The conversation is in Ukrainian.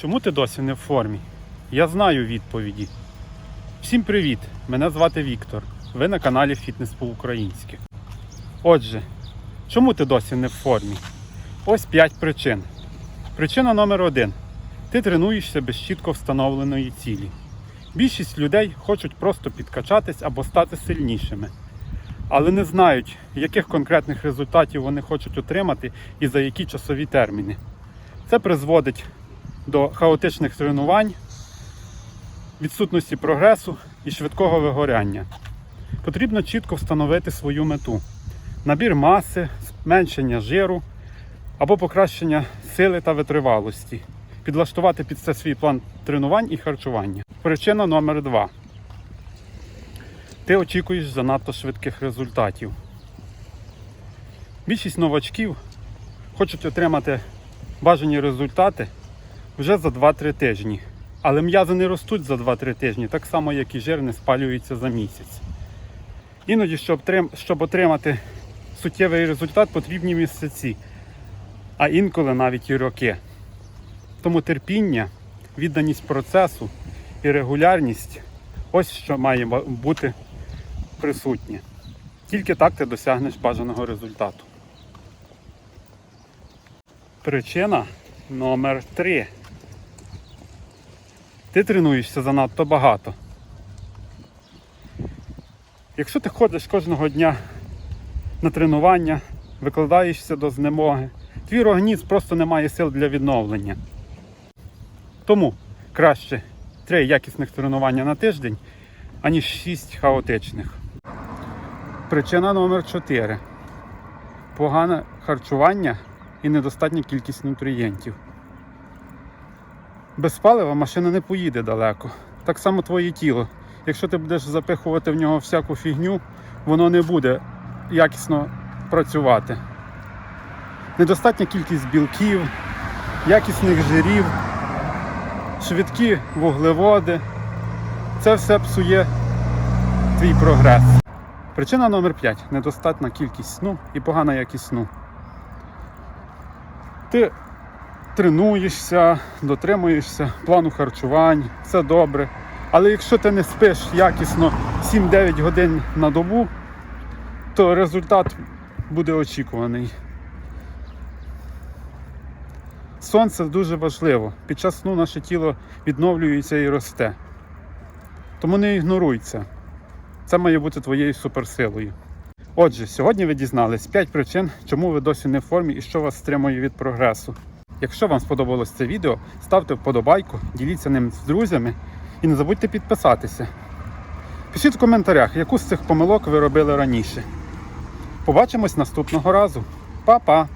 Чому ти досі не в формі? Я знаю відповіді. Всім привіт! Мене звати Віктор. Ви на каналі Фітнес по-українськи. Отже, чому ти досі не в формі? Ось 5 причин. Причина номер один. Ти тренуєшся без чітко встановленої цілі. Більшість людей хочуть просто підкачатись або стати сильнішими, але не знають, яких конкретних результатів вони хочуть отримати і за які часові терміни. Це призводить до хаотичних тренувань, відсутності прогресу і швидкого вигоряння. Потрібно чітко встановити свою мету: набір маси, зменшення жиру або покращення сили та витривалості, підлаштувати під це свій план тренувань і харчування. Причина номер два. Ти очікуєш занадто швидких результатів. Більшість новачків хочуть отримати бажані результати вже за 2-3 тижні. Але м'язи не ростуть за 2-3 тижні, так само, як і жир не спалюється за місяць. Іноді, щоб, отримати суттєвий результат, потрібні місяці, а інколи навіть і роки. Тому терпіння, відданість процесу і регулярність ось що має бути присутнє. Тільки так ти досягнеш бажаного результату. Причина номер 3. Ти тренуєшся занадто багато. Якщо ти ходиш кожного дня на тренування, викладаєшся до знемоги, твій організм просто не має сил для відновлення. Тому краще 3 якісних тренування на тиждень, аніж 6 хаотичних. Причина номер 4. Погане харчування і недостатня кількість нутрієнтів. Без палива машина не поїде далеко. Так само твоє тіло. Якщо ти будеш запихувати в нього всяку фігню, воно не буде якісно працювати. Недостатня кількість білків, якісних жирів, швидкі вуглеводи. Це все псує твій прогрес. Причина номер 5 недостатня кількість сну і погана якість сну. Ти тренуєшся, дотримуєшся плану харчувань, все добре. Але якщо ти не спиш якісно 7-9 годин на добу, то результат буде очікуваний. Сон це дуже важливо. Під час сну наше тіло відновлюється і росте. Тому не ігноруй це. Це має бути твоєю суперсилою. Отже, сьогодні ви дізнались 5 причин, чому ви досі не в формі і що вас стримує від прогресу. Якщо вам сподобалось це відео, ставте вподобайку, діліться ним з друзями і не забудьте підписатися. Пишіть в коментарях, яку з цих помилок ви робили раніше. Побачимось наступного разу. Па-па!